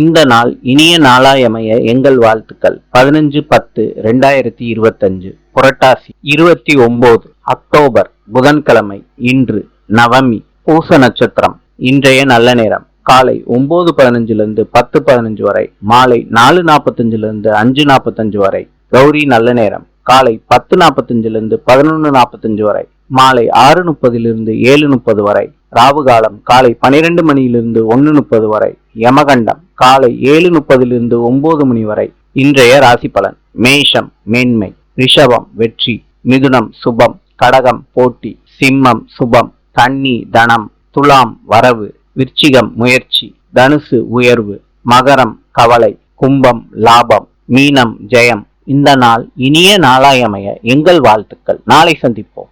இந்த நாள் இனிய நாளாயமைய எங்கள் வாழ்த்துக்கள். பதினஞ்சு பத்து ரெண்டாயிரத்தி இருபத்தஞ்சு புரட்டாசி இருபத்தி ஒன்பது அக்டோபர் புதன்கிழமை இன்று நவமி பூச நட்சத்திரம் இன்றைய நல்ல நேரம். காலை ஒன்பது பதினஞ்சுலேருந்து பத்து பதினஞ்சு வரை மாலை நாலு நாற்பத்தஞ்சிலிருந்து அஞ்சு நாற்பத்தஞ்சு வரை கௌரி நல்ல நேரம். காலை பத்து நாற்பத்தஞ்சிலிருந்து பதினொன்று நாற்பத்தஞ்சு வரை மாலை ஆறு முப்பதிலிருந்து ஏழு முப்பது வரை ராவு காலம் காலை பனிரெண்டு மணியிலிருந்து ஒன்று முப்பது வரை யமகண்டம் காலை ஏழு முப்பதிலிருந்து ஒன்பது மணி வரை. இன்றைய ராசி பலன் மேஷம் மேன்மை ரிஷபம் வெற்றி மிதுனம் சுபம் கடகம் போட்டி சிம்மம் சுபம் கன்னி தனம் துலாம் வரவு விருச்சிகம் முயற்சி தனுசு உயர்வு மகரம் கவலை கும்பம் லாபம் மீனம் ஜெயம். இந்த நாள் இனிய நாளாயமைய எங்கள் வாழ்த்துக்கள். நாளை சந்திப்போம்.